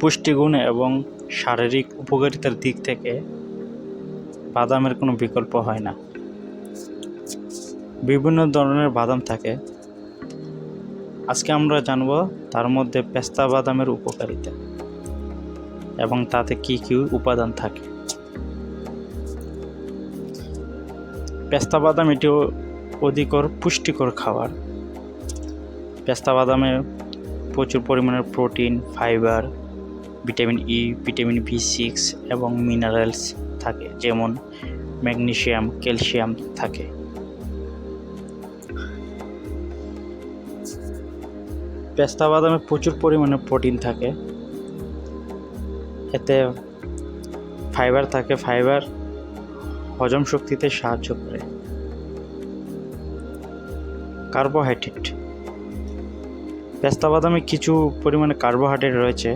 পুষ্টিগুণ এবং শারীরিক উপকারিতার দিক থেকে বাদামের কোনো বিকল্প হয় না। বিভিন্ন ধরনের বাদাম থাকে। আজকে আমরা জানব তার মধ্যে পেস্তা বাদামের উপকারিতা এবং তাতে কি কি উপাদান থাকে। পেস্তা বাদাম এটিও অধিকর পুষ্টিকর খাবার। পেস্তা বাদামে প্রচুর পরিমাণের protein, fibre vitamin E vitamin B six এবং মিনারেলস থাকে, যেমন ম্যাগনেশিয়াম ক্যালসিয়াম থাকে। পেস্তা বাদামে প্রচুর পরিমাণে প্রোটিন থাকে। এতে ফাইবার থাকে ফাইবার হজম শক্তিতে সাহায্য করে। কার্বোহাইড্রেট পেস্তা বাদামে কিছু পরিমাণে কার্বোহাইড্রেট রয়েছে।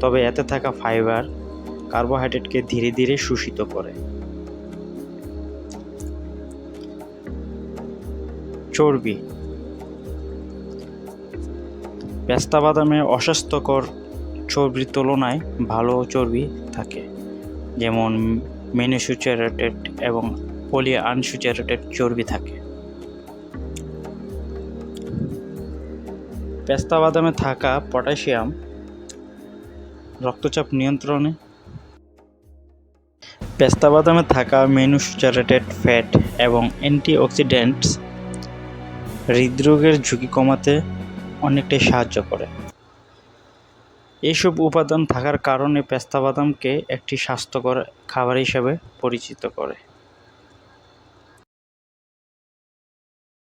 তবে এতে থাকা ফাইবার কার্বোহাইড্রেটকে ধীরে ধীরে শোষিত করে। চর্বি। পেস্তা বাদামে অস্বাস্থ্যকর চর্বির তুলনায় ভালো চর্বি থাকে, যেমন মেনুস্যাচুরেটেড এবং পলি আনসুচারেটেড চর্বি থাকে। পেস্তা বাদামে থাকা পটাশিয়াম রক্তচাপ নিয়ন্ত্রণে। পেস্তা বাদামে থাকা মেনুস্যাচুরেটেড ফ্যাট এবং অ্যান্টিঅক্সিডেন্টস হৃদরোগের ঝুঁকি কমাতে অনেকটাই সাহায্য করে। এইসব উপাদান থাকার কারণে পেস্তা বাদামকে একটি স্বাস্থ্যকর খাবার হিসেবে পরিচিত করে।